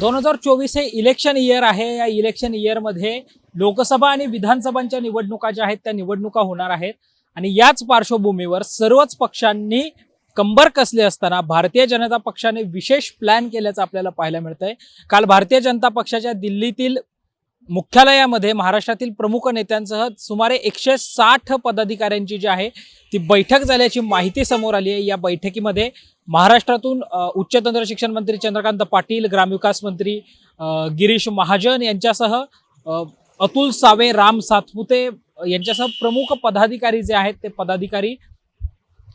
दोन हजार चोवीस हे इलेक्शन इयर आहे. या इलेक्शन इयरमध्ये लोकसभा आणि विधानसभांच्या निवडणुका ज्या आहेत त्या निवडणुका होणार आहेत. आणि याच पार्श्वभूमीवर सर्वच पक्षांनी कंबर कसले असताना भारतीय जनता पक्षाने विशेष प्लॅन केल्याचं आपल्याला पाहायला मिळतंय. काल भारतीय जनता पक्षाच्या दिल्लीतील मुख्यालयामध्ये महाराष्ट्रातील प्रमुख नेत्यांसह सुमारे एकशे साठ पदाधिकाऱ्यांची जी आहे ती बैठक झाल्याची माहिती समोर आली आहे. या बैठकीमध्ये महाराष्ट्रातून उच्च तंत्र शिक्षण मंत्री चंद्रकांत पाटील ग्रामविकास मंत्री गिरीश महाजन यांच्यासह अतुल सावे राम सातपुते यांच्यासह प्रमुख पदाधिकारी जे आहेत ते पदाधिकारी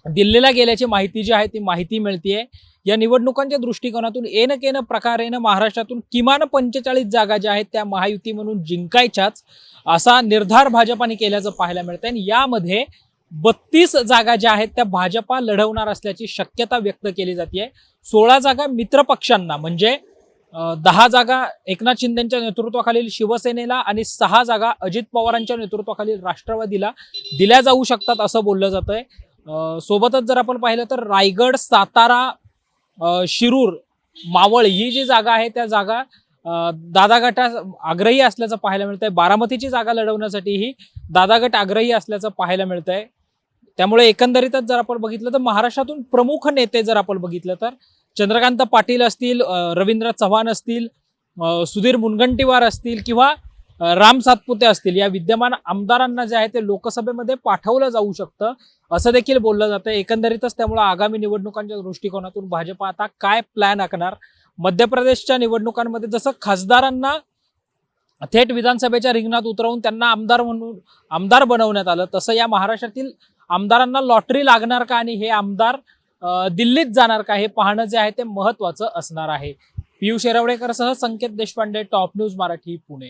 दिल्लीला गेल्याची माहिती जी आहे ती माहिती मिळतीये. या निवडणुकांच्या दृष्टिकोनातून एन केन प्रकारेनं महाराष्ट्रातून किमान पंचेचाळीस जागा ज्या आहेत त्या महायुती म्हणून जिंकायच्याच असा निर्धार भाजपाने केल्याचं पाहायला मिळतंय. आणि यामध्ये बत्तीस जागा ज्या आहेत त्या भाजपा लढवणार असल्याची शक्यता व्यक्त केली जाते सोळा जागा मित्रपक्षांना म्हणजे दहा जागा एकनाथ शिंदेच्या नेतृत्वाखालील शिवसेनेला आणि सहा जागा अजित पवारांच्या नेतृत्वाखालील राष्ट्रवादीला दिल्या जाऊ शकतात असं बोललं जातंय. आहे सोबतच जर आपण पाहिलं तर रायगड सातारा शिरूर मावळ ही जी जागा आहे त्या जागा दादागटा दादा गटा आग्रही असल्याचं पाहायला मिळतंय. बारामतीची जागा लढवण्यासाठीही दादा गट आग्रही असल्याचं पाहायला मिळतंय. त्यामुळे एकंदरीतच जर आपण बघितलं तर महाराष्ट्रातून प्रमुख नेते जर आपण बघितलं तर चंद्रकांत पाटील असतील रवींद्र चव्हाण असतील सुधीर मुनगंटीवार असतील किंवा राम सातपुते असतील. या विद्यमान आमदारांना जे आहे ते लोकसभेमध्ये पाठवलं जाऊ शकतं असं देखील बोललं जातं. एकंदरीतच त्यामुळे आगामी निवडणुकांच्या दृष्टिकोनातून भाजप आता काय प्लॅन आखणार? मध्य प्रदेशच्या निवडणुकांमध्ये जसं खासदारांना थेट विधानसभेच्या रिंगणात उतरवून त्यांना आमदार म्हणून आमदार बनवण्यात आलं तसं या महाराष्ट्रातील आमदारांना लॉटरी लागणार का आणि हे आमदार दिल्लीत जाणार का हे पाहणं जे आहे ते महत्वाचं असणार आहे. Piyush येरवडेकरसह Sanket Deshpande top news Marathi Pune.